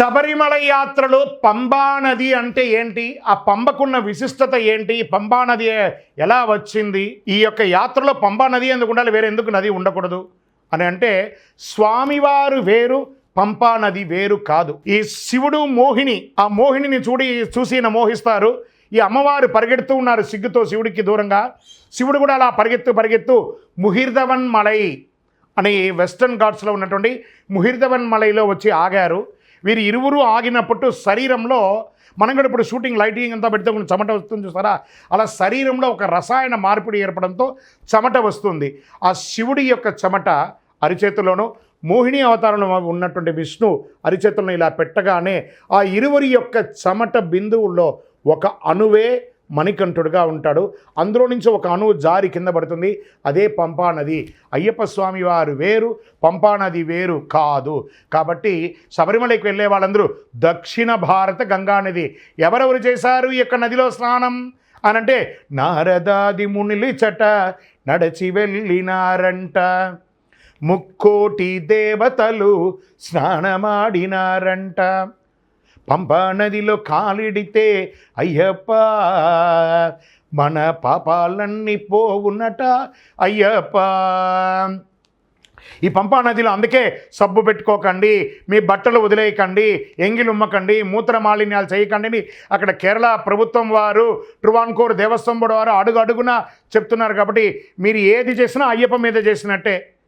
శబరిమల యాత్రలో పంబా నది అంటే ఏంటి? ఆ పంబకున్న విశిష్టత ఏంటి? పంబా నది ఎలా వచ్చింది? ఈ యొక్క యాత్రలో పంబా నది ఎందుకు ఉండాలి? వేరే ఎందుకు నది ఉండకూడదు? అని అంటే స్వామివారు వేరు పంపా నది వేరు కాదు. ఈ శివుడు మోహిని ఆ మోహినిని చూడి చూసి మోహిస్తారు. ఈ అమ్మవారు పరిగెడుతూ ఉన్నారు సిగ్గుతో శివుడికి దూరంగా. శివుడు కూడా అలా పరిగెత్తు పరిగెత్తు ముహిర్దవన్ మలై అని వెస్టర్న్ ఘాట్స్లో ఉన్నటువంటి ముహిర్దవన్ మలైలో వచ్చి ఆగారు. వీరు ఇరువురు ఆగినప్పుడు శరీరంలో మనం కూడా ఇప్పుడు షూటింగ్ లైటింగ్ అంతా పెడితే కొంచెం చెమట వస్తుంది చూసారా? అలా శరీరంలో ఒక రసాయన మార్పిడి ఏర్పడంతో చెమట వస్తుంది. ఆ శివుడి యొక్క చెమట అరిచేతుల్లోనూ మోహిని అవతారంలో ఉన్నటువంటి విష్ణు అరిచేతులను ఇలా పెట్టగానే ఆ ఇరువురి యొక్క చెమట బిందువుల్లో ఒక అణువే మణికంఠుడుగా ఉంటాడు. అందులో నుంచి ఒక అణువు జారి కింద పడుతుంది. అదే పంపా నది. అయ్యప్ప స్వామి వారు వేరు పంపా నది వేరు కాదు. కాబట్టి శబరిమలకి వెళ్ళే వాళ్ళందరూ దక్షిణ భారత గంగా నది. ఎవరెవరు చేశారు ఈ యొక్క నదిలో స్నానం? అనంటే నారదాది మునిలిచట నడచి వెళ్ళినారంట. ముక్కోటి దేవతలు స్నానమాడినారంట. పంపా నదిలో కాలిడితే అయ్యప్ప మన పాపాలన్నీ పోవునట అయ్యప్ప. ఈ పంపా నదిలో అందుకే సబ్బు పెట్టుకోకండి మీ బట్టలు వదిలేయకండి ఎంగిలుమ్మకండి మూత్ర మాలిన్యాలు చేయకండి అని అక్కడ కేరళ ప్రభుత్వం వారు ట్రువాన్కోర్ దేవస్థానం వారు అడుగు అడుగున చెప్తున్నారు కాబట్టి మీరు ఏది చేసినా అయ్యప్ప మీద చేసినట్టే.